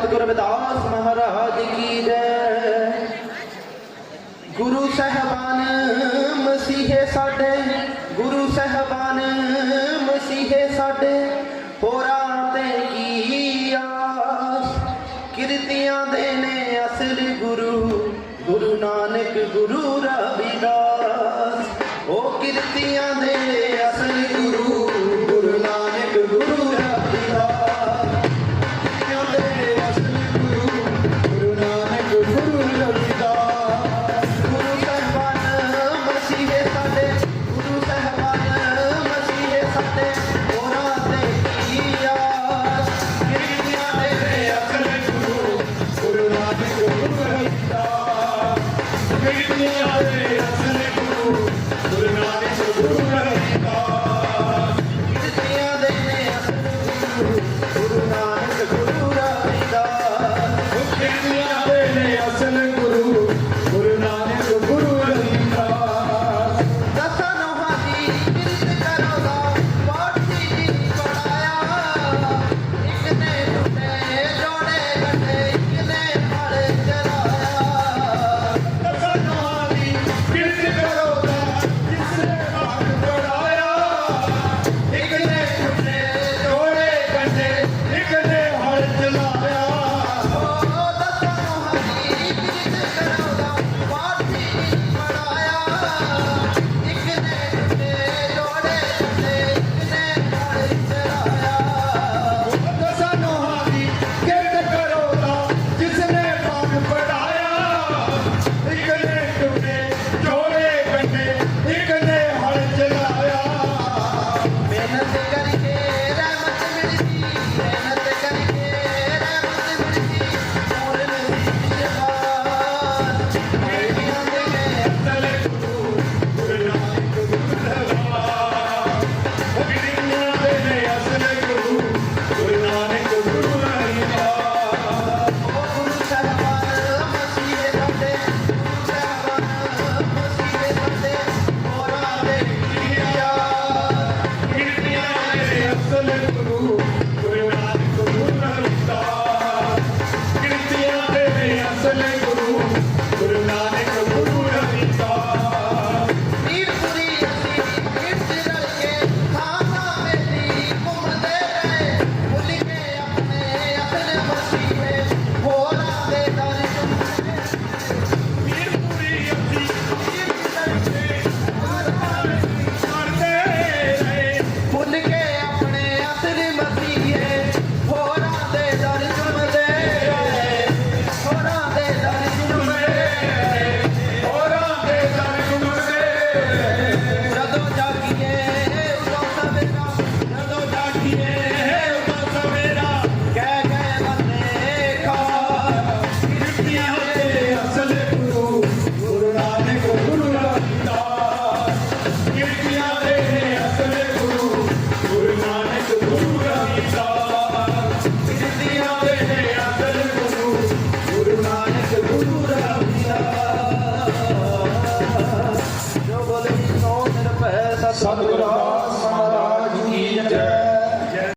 ਗੁਰੂ ਰਵਿਦਾਸ ਮਹਾਰਾਜ ਕੀ ਜੈ ਗੁਰੂ ਸਹਿਬਾਨ ਮਸੀਹੇ ਸਾਡੇ, ਗੁਰੂ ਸਹਿਬਾਨ ਮਸੀਹੇ ਸਾਡੇ, ਹੋਰਾਂ ਤੇ ਕੀ ਆਸ? ਕਿਰਤੀਆਂ ਦੇ ਨੇ ਅਸਲ ਗੁਰੂ ਗੁਰੂ ਨਾਨਕ ਗੁਰੂ ਰਵਿਦਾਸ। ਉਹ ਕਿਰਤੀਆਂ ਦੇ ਦੁਨੀਆ ਦੇ ਅਸਲ ਨੂੰ ਗੁਰੂ ਨਾਨਕ ਗੁਰੂ 네.